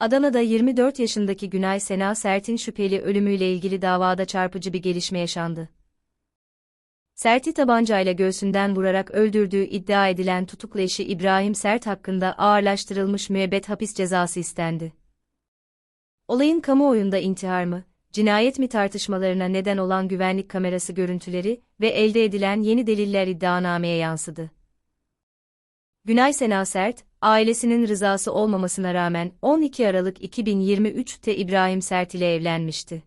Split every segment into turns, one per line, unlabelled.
Adana'da 24 yaşındaki Günay Sena Sert'in şüpheli ölümüyle ilgili davada çarpıcı bir gelişme yaşandı. Sert'i tabancayla göğsünden vurarak öldürdüğü iddia edilen tutuklu eşi İbrahim Sert hakkında ağırlaştırılmış müebbet hapis cezası istendi. Olayın kamuoyunda intihar mı, cinayet mi tartışmalarına neden olan güvenlik kamerası görüntüleri ve elde edilen yeni deliller iddianameye yansıdı. Günay Sena Sert, ailesinin rızası olmamasına rağmen 12 Aralık 2023'te İbrahim Sert ile evlenmişti.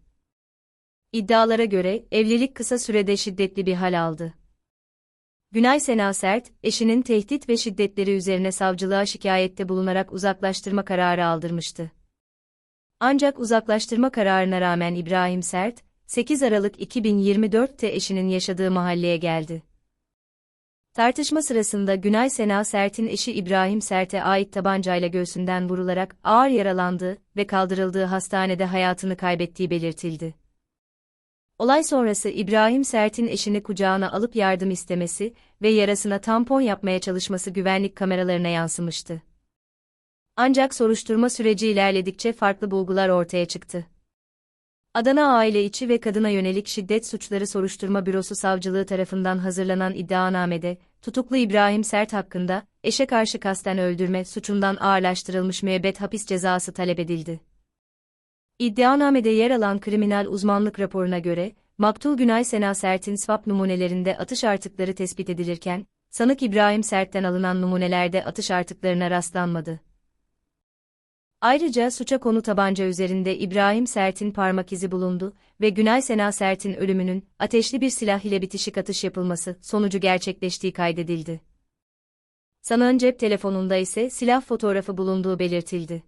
İddialara göre evlilik kısa sürede şiddetli bir hal aldı. Günay Sena Sert, eşinin tehdit ve şiddetleri üzerine savcılığa şikayette bulunarak uzaklaştırma kararı aldırmıştı. Ancak uzaklaştırma kararına rağmen İbrahim Sert, 8 Aralık 2024'te eşinin yaşadığı mahalleye geldi. Tartışma sırasında Günay Sena Sert'in eşi İbrahim Sert'e ait tabancayla göğsünden vurularak ağır yaralandığı ve kaldırıldığı hastanede hayatını kaybettiği belirtildi. Olay sonrası İbrahim Sert'in eşini kucağına alıp yardım istemesi ve yarasına tampon yapmaya çalışması güvenlik kameralarına yansımıştı. Ancak soruşturma süreci ilerledikçe farklı bulgular ortaya çıktı. Adana Aile İçi ve Kadına Yönelik Şiddet Suçları Soruşturma Bürosu Savcılığı tarafından hazırlanan iddianamede, tutuklu İbrahim Sert hakkında, eşe karşı kasten öldürme suçundan ağırlaştırılmış müebbet hapis cezası talep edildi. İddianamede yer alan kriminal uzmanlık raporuna göre, Maktul Günay Sena Sert'in swap numunelerinde atış artıkları tespit edilirken, sanık İbrahim Sert'ten alınan numunelerde atış artıklarına rastlanmadı. Ayrıca suça konu tabanca üzerinde İbrahim Sert'in parmak izi bulundu ve Günay Sena Sert'in ölümünün ateşli bir silah ile bitişik atış yapılması sonucu gerçekleştiği kaydedildi. Sanığın cep telefonunda ise silah fotoğrafı bulunduğu belirtildi.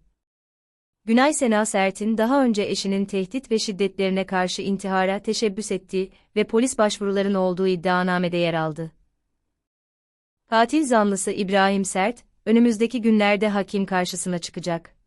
Günay Sena Sert'in daha önce eşinin tehdit ve şiddetlerine karşı intihara teşebbüs ettiği ve polis başvuruların olduğu iddianamede yer aldı. Katil zanlısı İbrahim Sert, önümüzdeki günlerde hakim karşısına çıkacak.